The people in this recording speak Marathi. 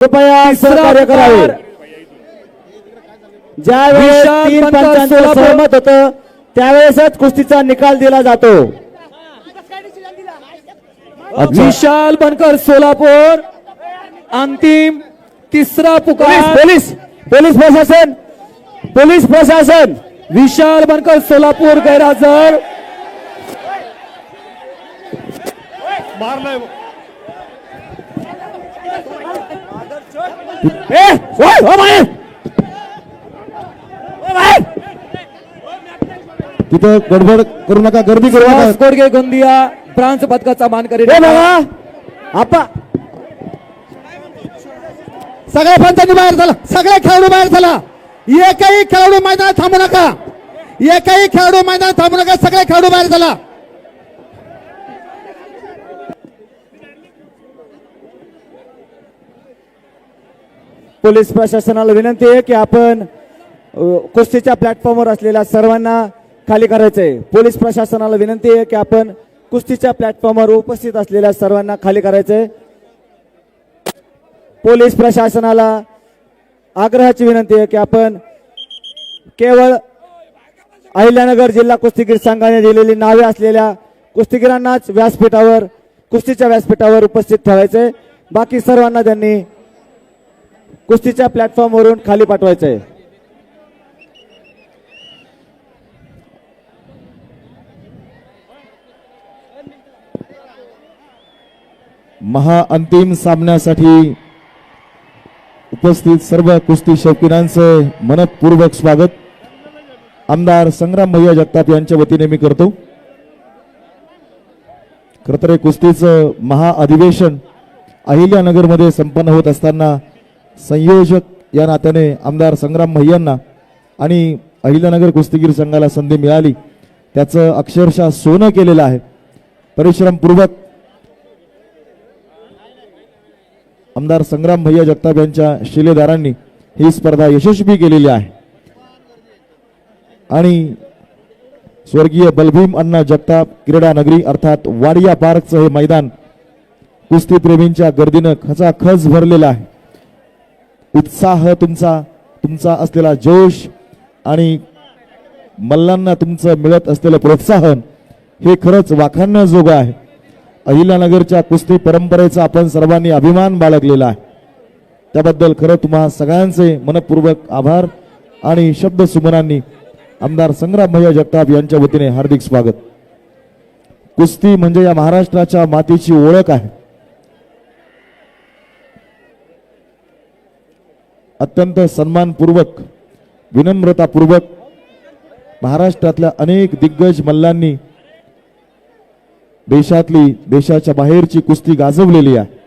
कृपया सहकार्य करावे. ज्यावेळेस तीन पंचांचं. सहमत होतं त्यावेळेसच कुस्तीचा निकाल दिला जातो. विशाल बनकर सोलापूर. अंतिम तिसरा पोलीस पुकार. पोलीस पोलीस प्रशासन पोलीस प्रशासन. विशाल बनकर सोलापूर गैरहजर. ए, ओय, ओ बाहेर! ओ बाहेर! तिथं गडबड करू नका गर्दी करू नका. गोडगे गोंदिया ब्रांच पदकाचा मानकरी ए बाबा! आपा! सगळ्या पंचांनी बाहेर झाला सगळे खेळाडू बाहेर झाला एकही खेळाडू मैदानात थांबू नका. एकही खेळाडू मैदानात थांबू नका सगळे खेळाडू बाहेर झाला पोलीस प्रशासनाला विनंती आहे की आपण कुस्तीच्या प्लॅटफॉर्मवर असलेल्या सर्वांना खाली करायचंय. पोलीस प्रशासनाला विनंती आहे की आपण कुस्तीच्या प्लॅटफॉर्मवर उपस्थित असलेल्या सर्वांना खाली करायचंय. पोलीस प्रशासनाला आग्रहाची विनंती आहे की आपण केवळ अहिल्यानगर जिल्हा कुस्तीगीर संघाने दिलेली नावे असलेल्या कुस्तीगीरांनाच व्यासपीठावर कुस्तीच्या व्यासपीठावर उपस्थित ठेवायचंय. बाकी सर्वांना त्यांनी कुस्तीच्या प्लॅटफॉर्मवरून खाली पाठवायचं आहे महाअंतिम सामन्यासाठी उपस्थित सर्व कुस्ती शौकीनांचं मनपूर्वक स्वागत. आमदार संग्राम भैया जगताप यांच्या वतीने मी करतो. खरंतर कुस्तीचं महाअधिवेशन अहिल्यानगरमध्ये संपन्न होत असताना संयोजक या नात्याने आमदार संग्राम भैयांना आणि अहिल्यानगर कुस्तीगीर संघाला संधी मिळाली. त्याचं अक्षरशः सोनं केलेलं आहे. परिश्रमपूर्वक आमदार संग्राम भैया जगताप यांच्या शिलेदारांनी ही स्पर्धा यशस्वी केलेली आहे. आणि स्वर्गीय बलभीम अण्णा जगताप क्रीडा नगरी अर्थात वाडिया पार्कचं हे मैदान कुस्तीप्रेमींच्या गर्दीनं खचाखच भरलेलं आहे. उत्साह तुमचा तुमचा असलेला जोश आणि मल्लांना तुमचं मिळत असलेलं प्रोत्साहन हे खरंच वाखाणण्याजोगं आहे. अहिल्यानगरच्या कुस्ती परंपरेचा आपण सर्वांनी अभिमान बाळगलेला आहे. त्याबद्दल खरं तुम्हा सगळ्यांचे मनपूर्वक आभार आणि शब्द सुमनांनी आमदार संग्राम भैया जगताप यांच्या वतीने हार्दिक स्वागत. कुस्ती म्हणजे या महाराष्ट्राच्या मातीची ओळख आहे. अत्यंत सन्मानपूर्वक विनम्रतापूर्वक महाराष्ट्रातल्या अनेक दिग्गज मल्लांनी देशातली देशाच्या बाहेरची कुस्ती गाजवलेली आहे.